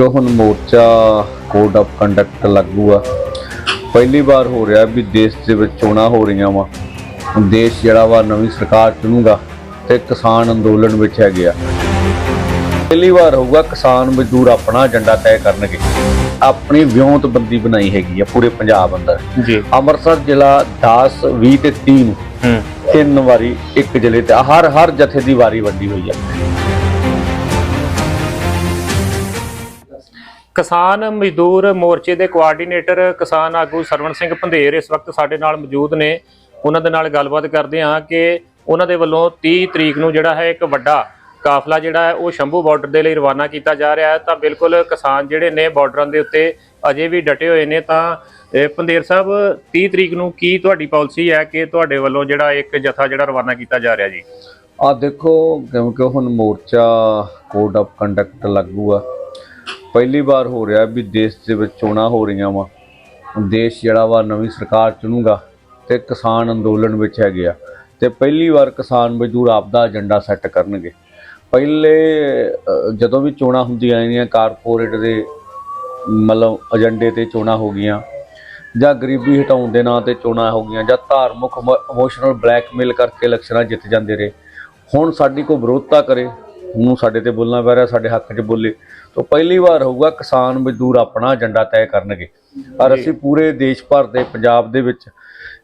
ਜੋ ਹੁਣ ਮੋਰਚਾ ਕੋਡ ਆਫ ਕੰਡਕਟ ਲਾਗੂ ਆ ਪਹਿਲੀ ਵਾਰ ਹੋ ਰਿਹਾ ਵੀ ਦੇਸ਼ ਦੇ ਵਿੱਚ ਚੋਣਾਂ ਹੋ ਰਹੀਆਂ ਵਾ। ਦੇਸ਼ ਜਿਹੜਾ ਵਾ ਨਵੀਂ ਸਰਕਾਰ ਚੁਣੂਗਾ ਤੇ ਕਿਸਾਨ ਅੰਦੋਲਨ ਵਿੱਚ ਹੈਗੇ ਆ। ਪਹਿਲੀ ਵਾਰ ਹੋਊਗਾ ਕਿਸਾਨ ਮਜ਼ਦੂਰ ਆਪਣਾ ਏਜੰਡਾ ਤੈਅ ਕਰਨਗੇ। ਆਪਣੀ ਵਿਉਂਤਬੰਦੀ ਬਣਾਈ ਹੈਗੀ ਆ ਪੂਰੇ ਪੰਜਾਬ ਅੰਦਰ। ਜੀ। ਅੰਮ੍ਰਿਤਸਰ ਜ਼ਿਲ੍ਹਾ 10 20 ਤੇ 30 ਨੂੰ ਹੂੰ। ਤਿੰਨ ਵਾਰੀ ਇੱਕ ਜ਼ਿਲ੍ਹੇ ਤੇ ਹਰ ਹਰ ਜਥੇ ਦੀ ਵਾਰੀ ਵੰਡੀ ਹੋਈ ਆ। ਕਿਸਾਨ ਮਜ਼ਦੂਰ ਮੋਰਚੇ ਦੇ ਕੋਆਰਡੀਨੇਟਰ ਕਿਸਾਨ ਆਗੂ ਸਰਵਣ ਸਿੰਘ ਭੰਦੇਰ ਇਸ ਵਕਤ ਸਾਡੇ ਨਾਲ ਮੌਜੂਦ ਨੇ। ਉਹਨਾਂ ਦੇ ਨਾਲ ਗੱਲਬਾਤ ਕਰਦੇ ਹਾਂ ਕਿ ਉਹਨਾਂ ਦੇ ਵੱਲੋਂ 30 ਤਰੀਕ ਨੂੰ ਜਿਹੜਾ ਹੈ ਇੱਕ ਵੱਡਾ ਕਾਫਲਾ ਜਿਹੜਾ ਹੈ, ਉਹ ਸ਼ੰਭੂ ਬਾਰਡਰ ਦੇ ਲਈ ਰਵਾਨਾ ਕੀਤਾ ਜਾ ਰਿਹਾ ਹੈ। ਤਾਂ ਬਿਲਕੁਲ ਕਿਸਾਨ ਜਿਹੜੇ ਨੇ ਬਾਰਡਰਾਂ ਦੇ ਉੱਤੇ ਅਜੇ ਵੀ ਡਟੇ ਹੋਏ ਨੇ। ਤਾਂ ਇਹ ਸਾਹਿਬ 30 ਤਰੀਕ ਨੂੰ ਕੀ ਤੁਹਾਡੀ ਪਾਲਿਸੀ ਹੈ ਕਿ ਤੁਹਾਡੇ ਵੱਲੋਂ ਜਿਹੜਾ ਇੱਕ ਜਥਾ ਜਿਹੜਾ ਰਵਾਨਾ ਕੀਤਾ ਜਾ ਰਿਹਾ ਜੀ? ਆ ਦੇਖੋ, ਕਿਉਂਕਿ ਹੁਣ ਮੋਰਚਾ ਕੋਡ ਆਫ ਕੰਡਕਟ ਲਾਗੂ ਆ। ਪਹਿਲੀ ਵਾਰ ਹੋ ਰਿਹਾ ਵੀ ਦੇਸ਼ ਦੇ ਵਿੱਚ ਚੋਣਾਂ ਹੋ ਰਹੀਆਂ ਵਾ। ਦੇਸ਼ ਜਿਹੜਾ ਵਾ ਨਵੀਂ ਸਰਕਾਰ ਚੁਣੂਗਾ ਤੇ ਕਿਸਾਨ ਅੰਦੋਲਨ ਵਿੱਚ ਹੈਗੇ ਆ। ਤੇ ਪਹਿਲੀ ਵਾਰ ਕਿਸਾਨ ਮਜ਼ਦੂਰ ਆਪਦਾ ਏਜੰਡਾ ਸੈੱਟ ਕਰਨਗੇ। ਪਹਿਲੇ ਜਦੋਂ ਵੀ ਚੋਣਾਂ ਹੁੰਦੀਆਂ ਆਈਆਂ, ਕਾਰਪੋਰੇਟ ਦੇ ਮਤਲਬ ਏਜੰਡੇ ਤੇ ਚੋਣਾਂ ਹੋ ਗਈਆਂ, ਜਾਂ ਗਰੀਬੀ ਹਟਾਉਣ ਦੇ ਨਾਂ ਤੇ ਚੋਣਾਂ ਹੋ ਗਈਆਂ, ਜਾਂ ਧਾਰਮਿਕ ਇਮੋਸ਼ਨਲ ਬਲੈਕਮੇਲ ਕਰਕੇ ਇਲੈਕਸ਼ਨਾਂ ਜਿੱਤ ਜਾਂਦੇ ਰਹੇ, ਹੁਣ ਸਾਡੀ ਕੋਈ ਵਿਰੋਧਤਾ ਕਰੇ ਉਹਨੂੰ ਸਾਡੇ ਤੇ ਬੋਲਣਾ ਪੈ ਰਿਹਾ ਸਾਡੇ ਹੱਕ 'ਚ ਬੋਲੇ। ਤਾਂ ਪਹਿਲੀ ਵਾਰ ਹੋਊਗਾ ਕਿਸਾਨ ਮਜ਼ਦੂਰ ਆਪਣਾ ਏਜੰਡਾ ਤੈਅ ਕਰਨਗੇ। ਔਰ ਅਸੀਂ ਪੂਰੇ ਦੇਸ਼ ਭਰ ਦੇ ਪੰਜਾਬ ਦੇ ਵਿੱਚ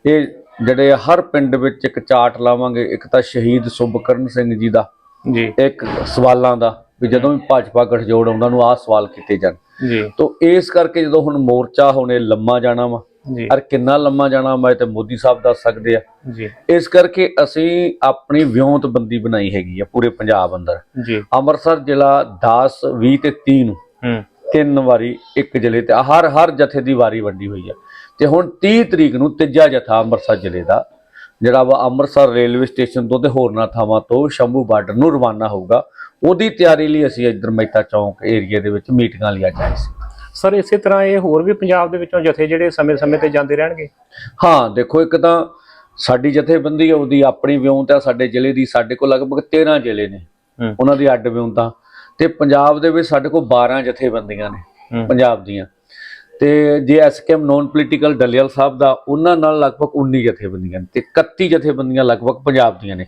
ਇਹ ਜਿਹੜੇ ਹਰ ਪਿੰਡ ਵਿੱਚ ਇੱਕ ਚਾਰਟ ਲਾਵਾਂਗੇ ਇੱਕ ਤਾਂ ਸ਼ਹੀਦ ਸੁਭਕਰਨ ਸਿੰਘ ਜੀ ਦਾ ਜੀ। ਇੱਕ ਸਵਾਲਾਂ ਦਾ ਵੀ ਜਦੋਂ ਵੀ ਭਾਜਪਾ ਗਠਜੋੜ ਆਉਂਦਾ ਨੂੰ ਆਹ ਸਵਾਲ ਕੀਤੇ ਜਾਣ। ਜੀ। ਤਾਂ ਇਸ ਕਰਕੇ ਜਦੋਂ ਹੁਣ ਮੋਰਚਾ ਹੋਣੇ ਲੰਮਾ ਜਾਣਾ ਵਾ ਔਰ ਕਿੰਨਾ ਲੰਮਾ ਜਾਣਾ ਮੈਂ ਤੇ ਮੋਦੀ ਸਾਹਿਬ ਦੱਸ ਸਕਦੇ ਆ। ਜੀ। ਇਸ ਕਰਕੇ ਅਸੀਂ ਆਪਣੀ ਵਿਉਂਤਬੰਦੀ ਬਣਾਈ ਹੈਗੀ ਆ ਪੂਰੇ ਪੰਜਾਬ ਅੰਦਰ। ਜੀ। ਅੰਮ੍ਰਿਤਸਰ ਜ਼ਿਲ੍ਹਾ 10 20 ਤੇ 30 ਨੂੰ ਹੂੰ। ਤਿੰਨ ਵਾਰੀ ਇੱਕ ਜ਼ਿਲ੍ਹੇ ਤੇ ਹਰ ਹਰ ਜਥੇ ਦੀ ਵਾਰੀ ਵੰਡੀ ਹੋਈ ਆ। ਤੇ ਹੁਣ 30 ਤਰੀਕ ਨੂੰ ਤੀਜਾ ਜਥਾ ਅੰਮ੍ਰਿਤਸਰ ਜ਼ਿਲ੍ਹੇ ਦਾ ਜਿਹੜਾ ਵਾ ਅੰਮ੍ਰਿਤਸਰ ਰੇਲਵੇ ਸਟੇਸ਼ਨ ਤੋਂ ਤੇ ਹੋਰਨਾਂ ਥਾਵਾਂ ਤੋਂ ਸ਼ੰਭੂ ਬਾਰਡਰ ਨੂੰ ਰਵਾਨਾ ਹੋਊਗਾ। ਉਹਦੀ ਤਿਆਰੀ ਲਈ ਅਸੀਂ ਇੱਧਰ ਮਹਿਤਾ ਚੌਂਕ ਏਰੀਆ ਦੇ ਵਿੱਚ ਮੀਟਿੰਗਾਂ ਲਈ ਅੱਜ ਆਏ ਸੀ। ਸਰ ਇਸੇ ਤਰ੍ਹਾਂ ਇਹ ਹੋਰ ਵੀ ਪੰਜਾਬ ਦੇ ਵਿੱਚੋਂ ਜਥੇ ਜਿਹੜੇ ਸਮੇਂ-ਸਮੇਂ ਤੇ ਜਾਂਦੇ ਰਹਿਣਗੇ? ਹਾਂ ਦੇਖੋ ਇੱਕ ਤਾਂ ਸਾਡੀ ਜਥੇਬੰਦੀ ਉਹਦੀ ਆਪਣੀ ਵਿਉਂਤ ਆ ਸਾਡੇ ਜ਼ਿਲ੍ਹੇ ਦੀ ਸਾਡੇ ਕੋਲ ਲਗਭਗ 13 ਜ਼ਿਲ੍ਹੇ ਨੇ। ਉਹਨਾਂ ਦੀ ਅੱਡ ਵਿਉਂਤਾਂ ਤੇ। ਪੰਜਾਬ ਦੇ ਵਿੱਚ ਸਾਡੇ ਕੋਲ 12 ਜਥੇਬੰਦੀਆਂ ਨੇ। ਪੰਜਾਬ ਦੀਆਂ। ਤੇ ਜੇ SKM non political Dallewal Sahib ਦਾ ਉਹਨਾਂ ਨਾਲ ਲਗਭਗ 19 ਜਥੇਬੰਦੀਆਂ ਨੇ ਤੇ 31 ਜਥੇਬੰਦੀਆਂ ਲਗਭਗ ਪੰਜਾਬ ਦੀਆਂ ਨੇ।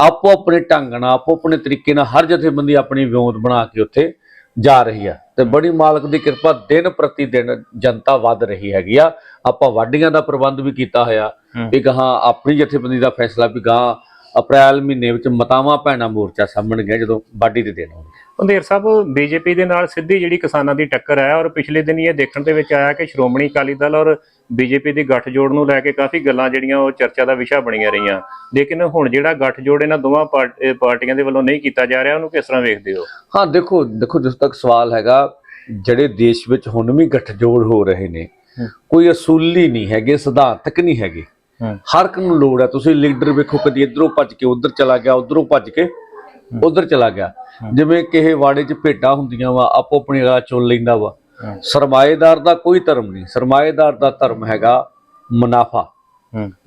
ਆਪੋ ਆਪਣੇ ਢੰਗ ਨਾਲ ਆਪੋ ਆਪਣੇ ਤਰੀਕੇ ਨਾਲ ਹਰ ਜਥੇਬੰਦੀ ਆਪਣੀ ਵਿਉਂਤ ਬਣਾ ਕੇ ਉੱਥੇ ਜਾ ਰਹੀ ਆ ਤੇ ਬੜੀ ਮਾਲਕ ਦੀ ਕਿਰਪਾ ਦਿਨ ਪ੍ਰਤੀ ਦਿਨ ਜਨਤਾ ਵੱਧ ਰਹੀ ਹੈਗੀ ਆ। ਆਪਾਂ ਵਾਢੀਆਂ ਦਾ ਪ੍ਰਬੰਧ ਵੀ ਕੀਤਾ ਹੋਇਆ। ਵੀ ਗਾਹਾਂ ਆਪਣੀ ਜਥੇਬੰਦੀ ਦਾ ਫੈਸਲਾ ਵੀ ਗਾਹਾਂ ਅਪ੍ਰੈਲ ਮਹੀਨੇ ਵਿੱਚ ਮਤਾਵਾਂ ਭੈਣਾ ਮੋਰਚਾ ਸਾਹਮਣਗੇ ਜਦੋਂ ਵਾਢੀ ਦੇ ਦਿਨ ਆਉਣਗੇ ਪੰਦੇਰ ਸਾਹਿਬ ਬੀਜੇਪੀ ਦੇ ਨਾਲ ਸਿੱਧੀ ਜਿਹੜੀ ਕਿਸਾਨਾਂ ਦੀ ਟੱਕਰ ਹੈ ਔਰ ਪਿਛਲੇ ਦਿਨ ਇਹ ਦੇਖਣ ਦੇ ਵਿੱਚ ਆਇਆ ਕਿ ਸ਼੍ਰੋਮਣੀ ਅਕਾਲੀ ਦਲ ਔਰ ਬੀਜੇਪੀ ਦੀ ਗੱਠਜੋੜ ਨੂੰ ਲੈ ਕੇ ਕਾਫੀ ਗੱਲਾਂ ਜਿਹੜੀਆਂ ਉਹ ਚਰਚਾ ਦਾ ਵਿਸ਼ਾ ਬਣੀਆਂ ਰਹੀਆਂ। ਲੇਕਿਨ ਹੁਣ ਜਿਹੜਾ ਗੱਠਜੋੜ ਇਹਨਾਂ ਦੋਵਾਂ ਪਾਰਟੀਆਂ ਦੇ ਵੱਲੋਂ ਨਹੀਂ ਕੀਤਾ ਜਾ ਰਿਹਾ ਉਹਨੂੰ ਕਿਸ ਤਰ੍ਹਾਂ ਵੇਖਦੇ ਹੋ? ਹਾਂ ਦੇਖੋ ਦੇਖੋ ਜਿਸ ਤੱਕ ਸਵਾਲ ਹੈਗਾ ਜਿਹੜੇ ਦੇਸ਼ ਵਿੱਚ ਹੁਣ ਵੀ ਗੱਠਜੋੜ ਹੋ ਰਹੇ ਨੇ। ਕੋਈ ਅਸੂਲੀ ਨਹੀਂ ਹੈਗੇ ਸਿਧਾਂਤਕ ਨਹੀਂ ਹੈਗੇ। ਹਰ ਇੱਕ ਨੂੰ ਲੋੜ ਹੈ ਤੁਸੀਂ ਲੀਡਰ ਵੇਖੋ ਕਦੀ ਇਧਰੋਂ ਭੱਜ ਕੇ ਉਧਰ ਚਲਾ ਗਿਆ ਉਧਰੋਂ ਭੱਜ ਕੇ ਉਧਰ ਚਲਾ ਗਿਆ। ਜਿਵੇਂ ਕਿਸੇ ਵਾੜੇ 'ਚ ਭੇਡਾਂ ਹੁੰਦੀਆਂ ਵਾ ਆਪੋ ਆਪਣੀ ਰਾਹ ਚੁਣ ਲੈਂਦਾ ਵਾ। ਸਰਮਾਏਦਾਰ ਦਾ ਕੋਈ ਧਰਮ ਨਹੀਂ। ਸਰਮਾਏਦਾਰ ਦਾ ਧਰਮ ਹੈਗਾ ਮੁਨਾਫਾ।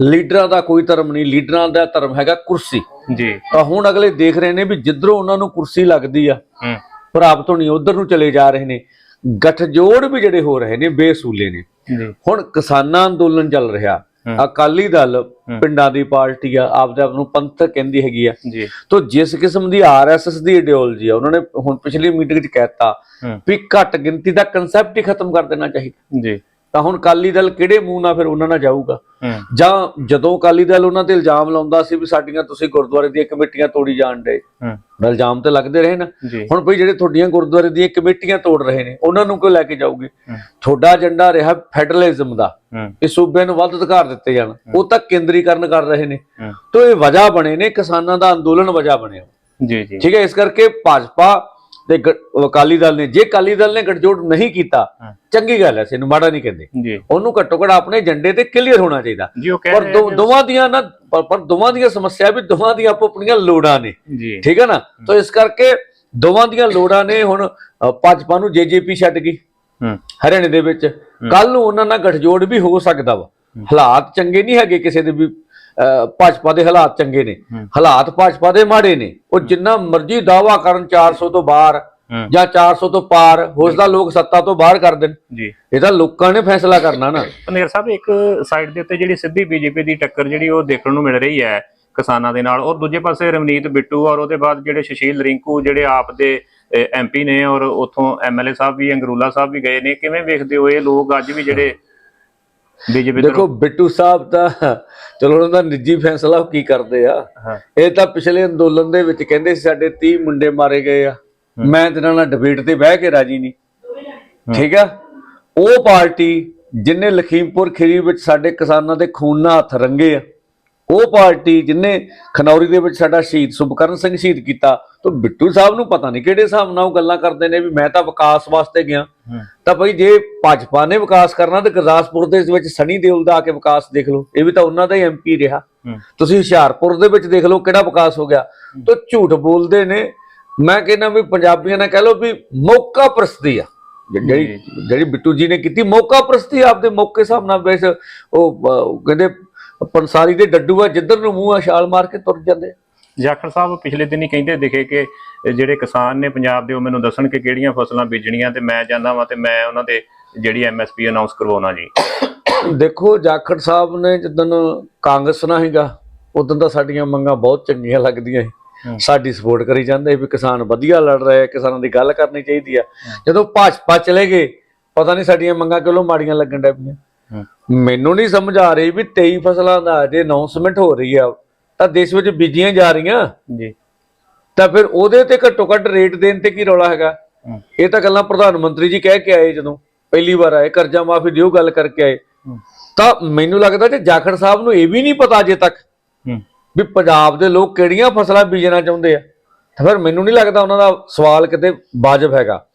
ਲੀਡਰਾਂ ਦਾ ਕੋਈ ਧਰਮ ਨਹੀਂ। ਲੀਡਰਾਂ ਦਾ ਧਰਮ ਹੈਗਾ ਕੁਰਸੀ। ਜੀ। ਤਾਂ ਹੁਣ ਅਗਲੇ ਦੇਖ ਰਹੇ ਨੇ ਵੀ ਜਿੱਧਰੋਂ ਉਹਨਾਂ ਨੂੰ ਕੁਰਸੀ ਲੱਗਦੀ ਆ ਪ੍ਰਾਪਤ ਹੋਣੀ ਉਧਰ ਨੂੰ ਚਲੇ ਜਾ ਰਹੇ ਨੇ। ਗੱਠਜੋੜ ਵੀ ਜਿਹੜੇ ਹੋ ਰਹੇ ਨੇ ਬੇਸੂਲੇ ਨੇ। ਹੁਣ ਕਿਸਾਨਾਂ ਅੰਦੋਲਨ ਚੱਲ ਰਿਹਾ। ਅਕਾਲੀ ਦਲ ਪਿੰਡਾਂ ਦੀ ਪਾਰਟੀ ਆ ਆਪਦੇ ਆਪ ਨੂੰ ਪੰਥਕ ਕਹਿੰਦੀ ਹੈਗੀ ਆ। ਜੀ। ਤੋ ਜਿਸ ਕਿਸਮ ਦੀ ਆਰਐਸਐਸ ਦੀ ਆਈਡੀਓਲੋਜੀ ਆ ਉਹਨਾਂ ਨੇ ਹੁਣ ਪਿਛਲੀ ਮੀਟਿੰਗ 'ਚ ਕਹਿਤਾ ਵੀ ਘੱਟ ਗਿਣਤੀ ਦਾ ਕਨਸੈਪਟ ਹੀ ਖਤਮ ਕਰ ਦੇਣਾ ਚਾਹੀਦਾ। ਜੀ। ਤਾਂ ਹੁਣ ਅਕਾਲੀ ਦਲ ਕਿਹੜੇ ਮੂੰਹ ਨਾਲ ਫਿਰ ਉਹਨਾਂ ਨਾਲ ਜਾਊਗਾ? ਜਾਂ ਜਦੋਂ ਅਕਾਲੀ ਦਲ ਉਹਨਾਂ ਤੇ ਇਲਜ਼ਾਮ ਲਾਉਂਦਾ ਸੀ ਵੀ ਸਾਡੀਆਂ ਤੁਸੀਂ ਗੁਰਦੁਆਰੇ ਦੀਆਂ ਕਮੇਟੀਆਂ ਤੋੜੀ ਜਾਣ ਦੇ ਇਲਜ਼ਾਮ ਤੇ ਲੱਗਦੇ ਰਹੇ ਨਾ। ਹੁਣ ਭਈ ਜਿਹੜੇ ਤੁਹਾਡੀਆਂ ਗੁਰਦੁਆਰੇ ਦੀਆਂ ਕਮੇਟੀਆਂ ਤੋੜ ਰਹੇ ਨੇ ਉਹਨਾਂ ਨੂੰ ਕਿਉਂ ਲੈ ਕੇ ਜਾਓਗੇ ਹੂੰ। ਤੁਹਾਡਾ ਏਜੰਡਾ ਰਿਹਾ ਫੈਡਰਲਿਜ਼ਮ ਦਾ। ਇਹ ਸੂਬੇ ਨੂੰ ਵੱਧ ਅਧਿਕਾਰ ਦਿੱਤੇ ਜਾਣ। ਉਹ ਤਾਂ ਕੇਂਦਰੀਕਰਨ ਕਰ ਰਹੇ ਨੇ। ਤੋਂ ਇਹ ਵਜ੍ਹਾ ਬਣੇ ਨੇ ਕਿਸਾਨਾਂ ਦਾ ਅੰਦੋਲਨ ਵਜ੍ਹਾ ਬਣਿਆ। ਜੀ ਜੀ। ਠੀਕ ਹੈ ਇਸ ਕਰਕੇ ਭਾਜਪਾ ਤੇ ਅਕਾਲੀ ਦਲ ਨੇ ਜੇ ਅਕਾਲੀ ਦਲ ਨੇ ਗੱਠਜੋੜ ਨਹੀਂ ਕੀਤਾ। ਚੰਗੀ ਗੱਲ ਹੈ ਇਹਨੂੰ ਮਾੜਾ ਨਹੀਂ ਕਹਿੰਦੇ। ਉਹਨੂੰ ਘੱਟੋ ਘੱਟ ਆਪਣੇ ਏਜੰਡੇ ਤੇ ਕਲੀਅਰ ਹੋਣਾ ਚਾਹੀਦਾ। ਪਰ ਦੋਵਾਂ ਦੀਆਂ ਨਾ ਪਰ ਦੋਵਾਂ ਦੀਆਂ ਸਮੱਸਿਆ ਵੀ ਦੋਵਾਂ ਦੀਆਂ ਆਪੋ ਆਪਣੀਆਂ ਲੋੜਾਂ ਨੇ। ਠੀਕ ਹੈ ਨਾ? ਤਾਂ ਇਸ ਕਰਕੇ ਦੋਵਾਂ ਦੀਆਂ ਲੋੜਾਂ ਨੇ ਹੁਣ ਭਾਜਪਾ ਨੂੰ ਜੇਜੇਪੀ ਛੱਡ ਗਈ। ਹਰਿਆਣੇ ਦੇ ਵਿੱਚ। ਕੱਲ ਨੂੰ ਉਹਨਾਂ ਨਾਲ ਗੱਠਜੋੜ ਵੀ ਹੋ ਸਕਦਾ ਵਾ। ਹਾਲਾਤ ਚੰਗੇ ਨਹੀਂ ਹੈਗੇ ਕਿਸੇ ਦੇ ਵੀ ਭਾਜਪਾ ਦੇ ਹਾਲਾਤ ਚੰਗੇ ਨੇ। ਹਾਲਾਤ ਭਾਜਪਾ ਦੇ ਮਾੜੇ ਨੇ। ਉਹ ਜਿੰਨਾ ਮਰਜ਼ੀ ਦਾਵਾ ਕਰਨ 400 ਤੋਂ ਬਾਹਰ ਜਾਂ 400 ਤੋਂ ਪਾਰ ਹੋ ਸਕਦਾ ਲੋਕ ਸੱਤਾ ਤੋਂ ਬਾਹਰ ਕਰ ਦੇਣ। ਜੀ। ਇਹ ਤਾਂ ਲੋਕਾਂ ਨੇ ਫੈਸਲਾ ਕਰਨਾ ਨਾ। ਪੰਦੇਰ ਸਾਹਿਬ ਇੱਕ ਸਾਈਡ ਦੇ ਉੱਤੇ ਜਿਹੜੀ ਸਿੱਧੀ ਬੀਜੇਪੀ ਦੀ ਟੱਕਰ ਜਿਹੜੀ ਉਹ ਦੇਖਣ ਨੂੰ ਮਿਲ ਰਹੀ ਹੈ ਕਿਸਾਨਾਂ ਦੇ ਨਾਲ ਔਰ ਦੂਜੇ ਪਾਸੇ ਰਵਨੀਤ ਬਿੱਟੂ ਔਰ ਉਹਦੇ ਬਾਅਦ ਜਿਹੜੇ ਸੁਸ਼ੀਲ ਰਿੰਕੂ ਜਿਹੜੇ ਆਪ ਦੇ ਐਮਪੀ ਨੇ ਔਰ ਉਥੋਂ ਐਮਐਲਏ ਸਾਹਿਬ ਵੀ ਅੰਗਰੂਲਾ ਸਾਹਿਬ ਵੀ ਗਏ ਨੇ। ਕਿਵੇਂ ਵੇਖਦੇ ਹੋ ਇਹ ਲੋਕ ਅੱਜ ਵੀ ਜਿਹੜੇ ਦੇਖੋ ਬਿੱਟੂ ਸਾਹਿਬ ਤਾਂ ਚਲੋ ਉਹਨਾਂ ਦਾ ਨਿੱਜੀ ਫੈਸਲਾ ਉਹ ਕੀ ਕਰਦੇ ਆ। ਇਹ ਤਾਂ ਪਿਛਲੇ ਅੰਦੋਲਨ ਦੇ ਵਿੱਚ ਕਹਿੰਦੇ ਸੀ ਸਾਡੇ 30 ਮੁੰਡੇ ਮਾਰੇ ਗਏ ਆ। ਮੈਂ ਤੇ ਨਾਲ ਡਿਬੇਟ ਤੇ ਬਹਿ ਕੇ ਰਾਜੀ ਨਹੀਂ। ਠੀਕ ਆ? ਉਹ ਪਾਰਟੀ ਜਿਨੇ ਲਖੀਮਪੁਰ ਖੀਰੀ ਵਿੱਚ ਸਾਡੇ ਕਿਸਾਨਾਂ ਦੇ ਖੂਨ ਨਾਲ ਹੱਥ ਰੰਗੇ ਆ ਉਹ ਪਾਰਟੀ ਜਿਨੇ ਖਨੌਰੀ ਦੇ ਵਿੱਚ ਸਾਡਾ ਸ਼ਹੀਦ ਸੁਭਕਰਨ ਸਿੰਘ ਸ਼ਹੀਦ ਕੀਤਾ ਤਾਂ ਬਿੱਟੂ ਸਾਹਿਬ ਨੂੰ ਪਤਾ ਨਹੀਂ ਕਿਹੜੇ ਹਿਸਾਬ ਨਾਲ ਉਹ ਗੱਲਾਂ ਕਰਦੇ ਨੇ ਵੀ ਮੈਂ ਤਾਂ ਵਿਕਾਸ ਵਾਸਤੇ ਗਿਆ। ਤਾਂ ਭਈ ਜੇ ਭਾਜਪਾ ਨੇ ਵਿਕਾਸ ਕਰਨਾ ਤੇ ਗੁਰਦਾਸਪੁਰ ਦੇ ਵਿੱਚ ਸਣੀ ਦਿਓਲ ਦਾ ਆ ਕੇ ਵਿਕਾਸ ਦੇਖ ਲਓ। ਇਹ ਵੀ ਤਾਂ ਉਹਨਾਂ ਦਾ ਹੀ ਐਮਪੀ ਰਿਹਾ। ਤੁਸੀਂ ਹੁਸ਼ਿਆਰਪੁਰ ਦੇ ਵਿੱਚ ਦੇਖ ਲਓ ਕਿਹੜਾ ਵਿਕਾਸ ਹੋ ਗਿਆ। ਤਾਂ ਝੂਠ ਬੋਲਦੇ ਨੇ। ਮੈਂ ਕਹਿੰਦਾ ਵੀ ਪੰਜਾਬੀਆਂ ਨੇ ਕਹਿ ਲਓ ਵੀ ਮੌਕਾ ਪ੍ਰਸਤੀ ਆ। ਜਿਹੜੀ ਜਿਹੜੀ ਬਿੱਟੂ ਜੀ ਨੇ ਕੀਤੀ ਮੌਕਾ ਪ੍ਰਸਤੀ ਆਪਦੇ ਮੌਕੇ ਹਿਸਾਬ ਨਾਲ। ਬੈਸ ਉਹ ਕਹਿੰਦੇ ਪੰਸਾਰੀ ਦੇ ਡੱਡੂ ਆ ਜਿੱਧਰ ਨੂੰ ਮੂੰਹ ਆ ਛਾਲ ਮਾਰ ਕੇ ਤੁਰ ਜਾਂਦੇ ਆ। ਜਾਖੜ ਸਾਹਿਬ ਪਿਛਲੇ ਦਿਨ ਹੀ ਕਹਿੰਦੇ ਦਿਖੇ ਕਿ ਜਿਹੜੇ ਕਿਸਾਨ ਨੇ ਪੰਜਾਬ ਦੇ ਉਹ ਮੈਨੂੰ ਦੱਸਣ ਕਿ ਕਿਹੜੀਆਂ ਫਸਲਾਂ ਬੀਜਣੀਆਂ ਤੇ ਮੈਂ ਜਾਂਦਾ ਵਾਂ ਤੇ ਮੈਂ ਉਹਨਾਂ ਦੇ ਜਿਹੜੀ ਐਮਐਸਪੀ ਅਨਾਉਂਸ ਕਰਵਾਉਣਾ ਜੀ। ਦੇਖੋ ਜਾਖੜ ਸਾਹਿਬ ਨੇ ਜਦੋਂ ਕਾਂਗਰਸ ਨਾਲ ਹੀਗਾ ਉਦੋਂ ਤਾਂ ਸਾਡੀਆਂ ਮੰਗਾਂ ਬਹੁਤ ਚੰਗੀਆਂ ਲੱਗਦੀਆਂ ਸੀ। ਸਾਡੀ ਸਪੋਰਟ ਕਰੀ ਜਾਂਦੇ ਵੀ ਕਿਸਾਨ ਵਧੀਆ ਲੜ ਰਹੇ ਕਿਸਾਨਾਂ ਦੀ ਗੱਲ ਕਰਨੀ ਚਾਹੀਦੀ ਆ। ਜਦੋਂ ਭਾਜਪਾ ਚਲੇ ਗਏ ਪਤਾ ਨਹੀਂ ਸਾਡੀਆਂ ਮੰਗਾਂ ਕਿਉਂ ਮਾੜੀਆਂ ਲੱਗਣ ਡੈ ਪਈਆਂ। ਮੈਨੂੰ ਨਹੀਂ ਸਮਝ ਆ ਰਹੀ ਵੀ 23 ਫਸਲਾਂ ਦਾ ਜੇ ਅਨਾਉਂਸਮੈਂਟ ਹੋ ਰਹੀ ਆ ਤਾਂ ਦੇਸ਼ ਵਿੱਚ ਬੀਜੀਆਂ ਜਾ ਰਹੀਆਂ। ਜੀ। ਤਾਂ ਫਿਰ ਉਹਦੇ ਤੇ ਘੱਟੋ ਘੱਟ ਰੇਟ ਦੇਣ ਤੇ ਕੀ ਰੌਲਾ ਹੈਗਾ? ਇਹ ਤਾਂ ਗੱਲਾਂ ਪ੍ਰਧਾਨ ਮੰਤਰੀ ਜੀ ਕਹਿ ਕੇ ਆਏ ਜਦੋਂ ਪਹਿਲੀ ਵਾਰ ਆਏ ਕਰਜ਼ਾ ਮਾਫੀ ਦਿਓ ਗੱਲ ਕਰਕੇ ਆਏ। ਤਾਂ ਮੈਨੂੰ ਲੱਗਦਾ ਕਿ ਜਾਖੜ ਸਾਹਿਬ ਨੂੰ ਇਹ ਵੀ ਨਹੀਂ ਪਤਾ ਅਜੇ ਤੱਕ ਵੀ ਪੰਜਾਬ ਦੇ ਲੋਕ ਕਿਹੜੀਆਂ ਫਸਲਾਂ ਬੀਜਣਾ ਚਾਹੁੰਦੇ ਆ ਤਾਂ ਫਿਰ ਮੈਨੂੰ ਨਹੀਂ ਲੱਗਦਾ ਉਹਨਾਂ ਦਾ ਸਵਾਲ ਕਿਤੇ ਵਾਜਬ ਹੈਗਾ।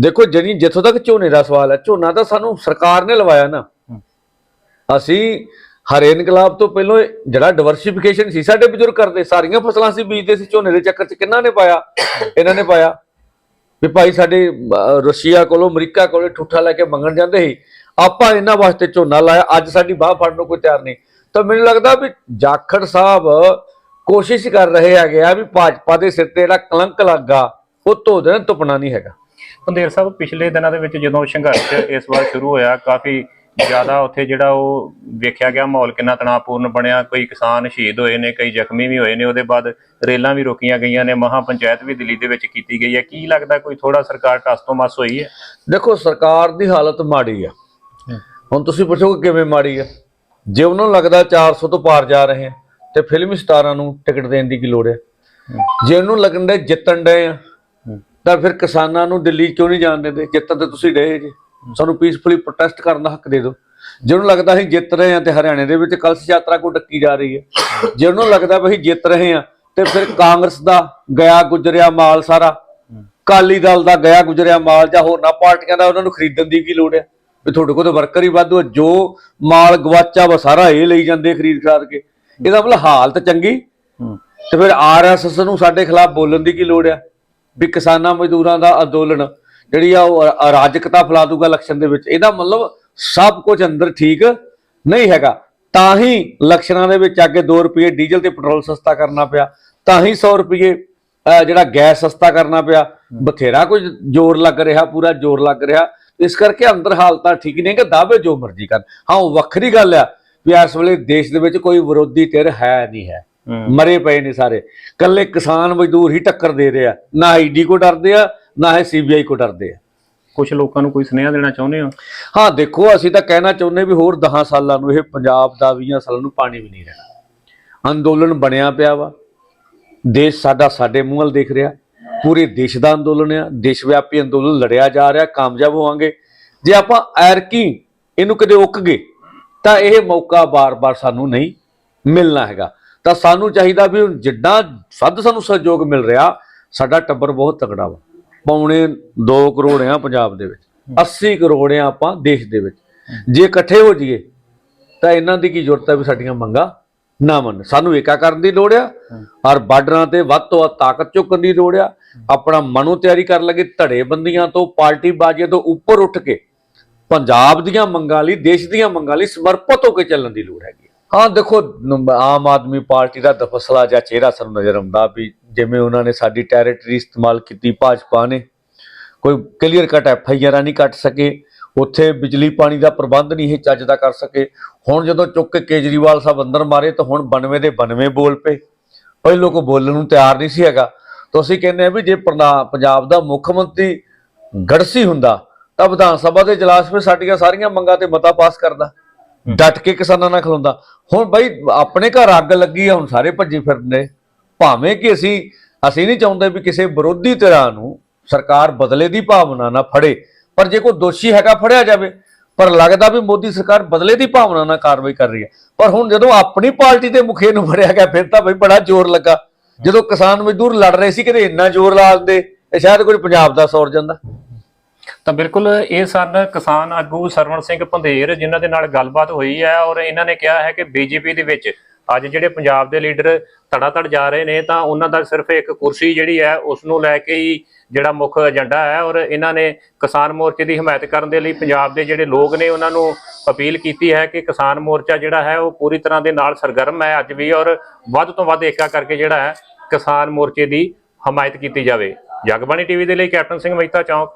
ਦੇਖੋ ਜਿਹੜੀ ਜਿੱਥੋਂ ਤੱਕ ਝੋਨੇ ਦਾ ਸਵਾਲ ਹੈ ਝੋਨਾ ਤਾਂ ਸਾਨੂੰ ਸਰਕਾਰ ਨੇ ਲਵਾਇਆ ਨਾ। ਅਸੀਂ ਹਰੇ ਇਨਕਲਾਬ ਤੋਂ ਪਹਿਲਾਂ ਜਿਹੜਾ ਡਿਵਰਸਿਫਿਕੇਸ਼ਨ ਸੀ, ਸਾਡੇ ਬਜ਼ੁਰਗ ਕਰਦੇ, ਸਾਰੀਆਂ ਫਸਲਾਂ ਅਸੀਂ ਬੀਜਦੇ ਸੀ, ਝੋਨੇ ਦੇ ਚੱਕਰ 'ਚ ਕਿੰਨਾ ਨੇ ਪਾਇਆ? ਇਹਨਾਂ ਨੇ ਪਾਇਆ। ਵੀ ਭਾਈ ਸਾਡੇ ਰਸ਼ੀਆ ਕੋਲੋਂ, ਅਮਰੀਕਾ ਕੋਲੋਂ ਠੁੱਠਾ ਲੈ ਕੇ ਮੰਗਣ ਜਾਂਦੇ ਸੀ। ਆਪਾਂ ਇਹਨਾਂ ਵਾਸਤੇ ਝੋਨਾ ਲਾਇਆ, ਅੱਜ ਸਾਡੀ ਬਾਹ ਫੜਨ ਨੂੰ ਕੋਈ ਤਿਆਰ ਨਹੀਂ। ਤਾਂ ਮੈਨੂੰ ਲੱਗਦਾ ਵੀ ਜਾਖੜ ਸਾਹਿਬ ਕੋਸ਼ਿਸ਼ ਕਰ ਰਹੇ ਹੈਗੇ ਆ ਵੀ ਭਾਜਪਾ ਦੇ ਸਿਰ ਤੇ ਜਿਹੜਾ ਕਲੰਕ ਲੱਗਾ ਉਹ ਧੋ ਦੇਣ, ਤੁਪਣਾ ਨਹੀਂ ਹੈਗਾ। ਪੰਦੇਰ ਸਾਹਿਬ, ਪਿਛਲੇ ਦਿਨਾਂ ਦੇ ਵਿੱਚ ਜਦੋਂ ਸੰਘਰਸ਼ ਇਸ ਵਾਰ ਸ਼ੁਰੂ ਹੋਇਆ, ਕਾਫੀ ਜ਼ਿਆਦਾ ਉੱਥੇ ਜਿਹੜਾ ਉਹ ਵੇਖਿਆ ਗਿਆ ਮਾਹੌਲ ਕਿੰਨਾ ਤਣਾਅਪੂਰਨ ਬਣਿਆ ਕੋਈ ਕਿਸਾਨ ਸ਼ਹੀਦ ਹੋਏ ਨੇ ਕਈ ਜ਼ਖਮੀ ਵੀ ਹੋਏ ਨੇ ਉਹਦੇ ਬਾਅਦ ਰੇਲਾਂ ਵੀ ਰੋਕੀਆਂ ਗਈਆਂ ਨੇ ਮਹਾ ਪੰਚਾਇਤ ਵੀ ਦਿੱਲੀ ਦੇ ਵਿੱਚ ਕੀਤੀ ਗਈ ਹੈ। ਕੀ ਲੱਗਦਾ ਕੋਈ ਥੋੜਾ ਸਰਕਾਰ ਟਸ ਤੋਂ ਮਸ ਹੋਈ ਹੈ? ਦੇਖੋ ਸਰਕਾਰ ਦੀ ਹਾਲਤ ਮਾੜੀ ਆ। ਹੁਣ ਤੁਸੀਂ ਪੁੱਛੋਗੇ ਕਿਵੇਂ ਮਾੜੀ ਆ? ਜੇ ਉਹਨਾਂ ਨੂੰ ਲੱਗਦਾ 400 ਤੋਂ ਪਾਰ ਜਾ ਰਹੇ ਆ ਤੇ ਫਿਲਮੀ ਸਟਾਰਾਂ ਨੂੰ ਟਿਕਟ ਦੇਣ ਦੀ ਕੀ ਲੋੜ ਹੈ। ਜੇ ਉਹਨੂੰ ਲੱਗਣ ਦੇ ਜਿੱਤਣ ਡਏ ਆ ਤਾਂ ਫਿਰ ਕਿਸਾਨਾਂ ਨੂੰ ਦਿੱਲੀ ਕਿਉਂ ਨਹੀਂ ਜਾਣ ਦਿੰਦੇ? ਜਿੱਤਣ ਤੇ ਤੁਸੀਂ ਡਏ ਜੇ। ਸਾਨੂੰ ਪੀਸਫੁਲੀ ਪ੍ਰੋਟੈਸਟ ਕਰਨ ਦਾ ਹੱਕ ਦੇ ਦਿਓ। ਜੇ ਲੱਗਦਾ ਅਸੀਂ ਜਿੱਤ ਰਹੇ ਆ ਤੇ ਹਰਿਆਣੇ ਦੇ ਵਿੱਚ ਕਲਸ਼ ਯਾਤਰਾ ਕੋ ਡੱਕੀ ਜਾ ਰਹੀ ਹੈ। ਜੇ ਲੱਗਦਾ ਵੀ ਅਸੀਂ ਜਿੱਤ ਰਹੇ ਆ ਤੇ ਫਿਰ ਕਾਂਗਰਸ ਦਾ ਗਿਆ ਗੁਜਰਿਆ ਮਾਲ ਸਾਰਾ ਕਾਲੀ ਦਲ ਦਾ ਗਿਆ ਗੁਜਰਿਆ ਮਾਲ ਜਾਂ ਹੋਰਨਾਂ ਪਾਰਟੀਆਂ ਦਾ ਉਹਨਾਂ ਨੂੰ ਖਰੀਦਣ ਦੀ ਕੀ ਲੋੜ ਹੈ? ਵੀ ਤੁਹਾਡੇ ਕੋਲ ਤਾਂ ਵਰਕਰ ਹੀ ਵਾਧੂ ਜੋ ਮਾਲ ਗਵਾਚਾ ਵਾ ਸਾਰਾ ਇਹ ਲਈ ਜਾਂਦੇ ਖਰੀਦ ਖਰਾਦ ਕੇ। ਇਹਦਾ ਮਤਲਬ ਹਾਲਤ ਚੰਗੀ। ਤੇ ਫਿਰ ਆਰਐਸਐਸ ਨੂੰ ਸਾਡੇ ਖਿਲਾਫ ਬੋਲਣ ਦੀ ਕੀ ਲੋੜ ਆ ਵੀ ਕਿਸਾਨਾਂ ਮਜ਼ਦੂਰਾਂ ਦਾ ਅੰਦੋਲਨ ਜਿਹੜੀ ਆ ਉਹ ਅਰਾਜਕਤਾ ਫੈਲਾ ਦੂਗਾ ਇਲੈਕਸ਼ਨ ਦੇ ਵਿੱਚ ਇਹਦਾ ਮਤਲਬ ਸਭ ਕੁਝ ਅੰਦਰ ਠੀਕ ਨਹੀਂ ਹੈਗਾ। ਤਾਂ ਹੀ ਇਲੈਕਸ਼ਨਾਂ ਦੇ ਵਿੱਚ ਅੱਗੇ 2 ਰੁਪਏ ਡੀਜ਼ਲ ਤੇ ਪੈਟਰੋਲ ਸਸਤਾ ਕਰਨਾ ਪਿਆ ਤਾਂ ਹੀ 100 ਰੁਪਏ ਜਿਹੜਾ ਗੈਸ ਸਸਤਾ ਕਰਨਾ ਪਿਆ। ਬਥੇਰਾ ਕੁਝ ਜ਼ੋਰ ਲੱਗ ਰਿਹਾ ਪੂਰਾ ਜ਼ੋਰ ਲੱਗ ਰਿਹਾ। ਇਸ ਕਰਕੇ ਅੰਦਰ ਹਾਲਤਾਂ ਠੀਕ ਨਹੀਂ ਕਿ ਦਾਅਵੇ ਜੋ ਮਰਜ਼ੀ ਕਰਨ। ਹਾਂ ਉਹ ਵੱਖਰੀ ਗੱਲ ਆ ਵੀ ਇਸ ਵੇਲੇ ਦੇਸ਼ ਦੇ ਵਿੱਚ ਕੋਈ ਵਿਰੋਧੀ ਧਿਰ ਹੈ ਨਹੀਂ ਹੈ। ਮਰੇ ਪਏ ਨੇ ਸਾਰੇ। ਕੱਲੇ ਕਿਸਾਨ ਮਜ਼ਦੂਰ ਹੀ ਟੱਕਰ ਦੇ ਰਹੇ ਨਾ ਆਈਡੀ ਕੋ ਡਰਦੇ ਆ ਨਾ ਹੈ ਸੀਬੀਆਈ ਕੋ ਡਰਦੇ ਆ। ਕੁਝ ਲੋਕਾਂ ਨੂੰ ਕੋਈ ਸੁਨੇਹਾ ਦੇਣਾ ਚਾਹੁੰਦੇ ਹੋ? ਹਾਂ ਦੇਖੋ ਅਸੀਂ ਤਾਂ ਕਹਿਣਾ ਚਾਹੁੰਦੇ ਵੀ ਹੋਰ 10 ਸਾਲਾਂ ਨੂੰ ਇਹ ਪੰਜਾਬ ਦਾ 20 ਸਾਲਾਂ ਨੂੰ ਪਾਣੀ ਵੀ ਨਹੀਂ ਰਹਿਣਾ। ਅੰਦੋਲਨ ਬਣਿਆ ਪਿਆ ਵਾ। ਦੇਸ਼ ਸਾਡਾ ਸਾਡੇ ਮੂੰਹ ਵੱਲ ਦੇਖ ਰਿਹਾ। ਪੂਰੇ ਦੇਸ਼ ਦਾ ਅੰਦੋਲਨ ਆ। ਦੇਸ਼ ਵਿਆਪੀ ਅੰਦੋਲਨ ਲੜਿਆ ਜਾ ਰਿਹਾ। ਕਾਮਯਾਬ ਹੋਵਾਂਗੇ। ਜੇ ਆਪਾਂ ਐਰਕੀ ਇਹਨੂੰ ਕਦੇ ਉੱਕ ਗਏ ਤਾਂ ਇਹ ਮੌਕਾ ਬਾਰ-ਬਾਰ ਸਾਨੂੰ ਨਹੀਂ ਮਿਲਣਾ ਹੈਗਾ। ਤਾਂ ਸਾਨੂੰ ਚਾਹੀਦਾ ਵੀ ਜਿੱਦਾਂ ਵੱਧ ਸਾਨੂੰ ਸਹਿਯੋਗ ਮਿਲ ਰਿਹਾ ਸਾਡਾ ਟੱਬਰ ਬਹੁਤ ਤਕੜਾ ਵਾ। ਪੌਣੇ 2 ਕਰੋੜ ਆ ਪੰਜਾਬ ਦੇ ਵਿੱਚ। 80 ਕਰੋੜ ਆ ਆਪਾਂ ਦੇਸ਼ ਦੇ ਵਿੱਚ। ਜੇ ਇਕੱਠੇ ਹੋ ਜਾਈਏ, ਤਾਂ ਇਹਨਾਂ ਦੀ ਕੀ ਜ਼ਰੂਰਤ ਹੈ ਵੀ ਸਾਡੀਆਂ ਮੰਗਾਂ ਨਾ ਮੰਨ ਸਾਨੂੰ ਏਕਾ ਕਰਨ ਦੀ ਲੋੜ ਆ, ਔਰ ਬਾਰਡਰਾਂ ਤੇ ਵੱਧ ਤੋਂ ਵੱਧ ਤਾਕਤ ਚੁੱਕਣ ਦੀ ਲੋੜ ਆ। ਆਪਣਾ ਮਨੋ ਤਿਆਰੀ ਕਰਨ ਲੱਗੇ ਧੜੇ ਬੰਦੀਆਂ ਤੋਂ ਪਾਰਟੀ ਬਾਜ਼ੀਆਂ ਤੋਂ ਉੱਪਰ ਉੱਠ ਕੇ ਪੰਜਾਬ ਦੀਆਂ ਮੰਗਾਂ ਲਈ, ਦੇਸ਼ ਦੀਆਂ ਮੰਗਾਂ ਲਈ ਸਮਰਪਿਤ ਹੋ ਕੇ ਚੱਲਣ ਦੀ ਲੋੜ ਹੈਗੀ ਹਾਂ, ਦੇਖੋ ਆਮ ਆਦਮੀ ਪਾਰਟੀ ਦਾ ਦਫਸਲਾ ਜਾਂ ਚਿਹਰਾ ਸਾਨੂੰ ਨਜ਼ਰ ਆਉਂਦਾ ਵੀ ਜਿਵੇਂ ਉਹਨਾਂ ਨੇ ਸਾਡੀ ਟੈਰੀਟਰੀ ਇਸਤੇਮਾਲ ਕੀਤੀ, ਭਾਜਪਾ ਨੇ। ਕੋਈ ਕਲੀਅਰ ਕੱਟ ਐਫ ਆਈ ਆਰਾਂ ਨਹੀਂ ਕੱਟ ਸਕੇ। ਉੱਥੇ ਬਿਜਲੀ ਪਾਣੀ ਦਾ ਪ੍ਰਬੰਧ ਨਹੀਂ ਇਹ ਚੱਜ ਦਾ ਕਰ ਸਕੇ। ਹੁਣ ਜਦੋਂ ਚੁੱਕ ਕੇ ਕੇਜਰੀਵਾਲ ਸਾਹਿਬ ਅੰਦਰ ਮਾਰੇ ਤਾਂ ਹੁਣ 92 ਦੇ 92 ਬੋਲ ਪਏ। ਪਹਿਲੋਂ ਕੋ ਬੋਲਣ ਨੂੰ ਤਿਆਰ ਨਹੀਂ ਸੀ ਹੈਗਾ। ਤਾਂ ਅਸੀਂ ਕਹਿੰਦੇ ਆ ਵੀ ਜੇ ਪ੍ਰਨਾ- ਪੰਜਾਬ ਦਾ ਮੁੱਖ ਮੰਤਰੀ ਗੜਸੀ ਹੁੰਦਾ, ਤਾਂ ਵਿਧਾਨ ਸਭਾ ਦੇ ਇਜਲਾਸ ਵਿੱਚ ਸਾਡੀਆਂ ਸਾਰੀਆਂ ਮੰਗਾਂ ਤੇ ਮਤਾ ਪਾਸ ਕਰਦਾ। ਡਟ ਕੇ ਕਿਸਾਨਾਂ ਨਾਲ ਖਲੋਂਦਾ। ਹੁਣ ਬਈ ਆਪਣੇ ਘਰ ਅੱਗ ਲੱਗੀ ਆ, ਹੁਣ ਸਾਰੇ ਭੱਜੀ ਫਿਰਦੇ। ਭਾਵੇਂ ਕਿ ਅਸੀਂ ਅਸੀਂ ਨਹੀਂ ਚਾਹੁੰਦੇ ਵੀ ਕਿਸੇ ਵਿਰੋਧੀ ਧਿਰਾਂ ਨੂੰ ਸਰਕਾਰ ਬਦਲੇ ਦੀ ਭਾਵਨਾ ਨਾਲ ਫੜੇ, ਪਰ ਜੇ ਕੋਈ ਦੋਸ਼ੀ ਹੈਗਾ ਫੜਿਆ ਜਾਵੇ, ਪਰ ਲੱਗਦਾ ਵੀ ਮੋਦੀ ਸਰਕਾਰ ਬਦਲੇ ਦੀ ਭਾਵਨਾ ਨਾਲ ਕਾਰਵਾਈ ਕਰ ਰਹੀ ਹੈ। ਪਰ ਹੁਣ ਜਦੋਂ ਆਪਣੀ ਪਾਰਟੀ ਦੇ ਮੁਖੇ ਨੂੰ ਫੜਿਆ ਗਿਆ, ਫਿਰ ਤਾਂ ਬਈ ਬੜਾ ਜ਼ੋਰ ਲੱਗਾ। ਜਦੋਂ ਕਿਸਾਨ ਮਜ਼ਦੂਰ ਲੜ ਰਹੇ ਸੀ, ਕਿਤੇ ਇੰਨਾ ਜ਼ੋਰ ਲਾ ਦਿੰਦੇ ਸ਼ਾਇਦ ਕੋਈ ਪੰਜਾਬ ਦਾ ਸੌਰ ਜਾਂਦਾ। ਤਾਂ ਬਿਲਕੁਲ ਇਹ ਸਨ ਕਿਸਾਨ ਆਗੂ ਸਰਵਣ ਸਿੰਘ ਪੰਧੇਰ ਜਿਨ੍ਹਾਂ ਦੇ ਨਾਲ ਗੱਲਬਾਤ ਹੋਈ ਹੈ ਔਰ ਇਹਨਾਂ ਨੇ ਕਿਹਾ ਹੈ ਕਿ ਬੀਜੇਪੀ ਦੇ ਵਿੱਚ ਅੱਜ ਜਿਹੜੇ ਪੰਜਾਬ ਦੇ ਲੀਡਰ ਧੜਾਧੜ ਜਾ ਰਹੇ ਨੇ, ਤਾਂ ਉਹਨਾਂ ਦਾ ਸਿਰਫ ਇੱਕ ਕੁਰਸੀ ਜਿਹੜੀ ਹੈ ਉਸ ਨੂੰ ਲੈ ਕੇ ਹੀ ਜਿਹੜਾ ਮੁੱਖ ਏਜੰਡਾ ਹੈ ਔਰ ਇਹਨਾਂ ਨੇ ਕਿਸਾਨ ਮੋਰਚੇ ਦੀ ਹਮਾਇਤ ਕਰਨ ਦੇ ਲਈ ਪੰਜਾਬ ਦੇ ਜਿਹੜੇ ਲੋਕ ਨੇ, ਉਹਨਾਂ ਨੂੰ ਅਪੀਲ ਕੀਤੀ ਹੈ ਕਿ ਕਿਸਾਨ ਮੋਰਚਾ ਜਿਹੜਾ ਹੈ, ਉਹ ਪੂਰੀ ਤਰ੍ਹਾਂ ਦੇ ਨਾਲ ਸਰਗਰਮ ਹੈ ਅੱਜ ਵੀ ਔਰ ਵੱਧ ਤੋਂ ਵੱਧ ਏਕਾ ਕਰਕੇ ਜਿਹੜਾ ਹੈ ਕਿਸਾਨ ਮੋਰਚੇ ਦੀ ਹਮਾਇਤ ਕੀਤੀ ਜਾਵੇ। ਜਗਬਾਣੀ ਟੀਵੀ ਦੇ ਲਈ ਕੈਪਟਨ ਸਿੰਘ ਮਹਿਤਾ ਚੌਂਕ।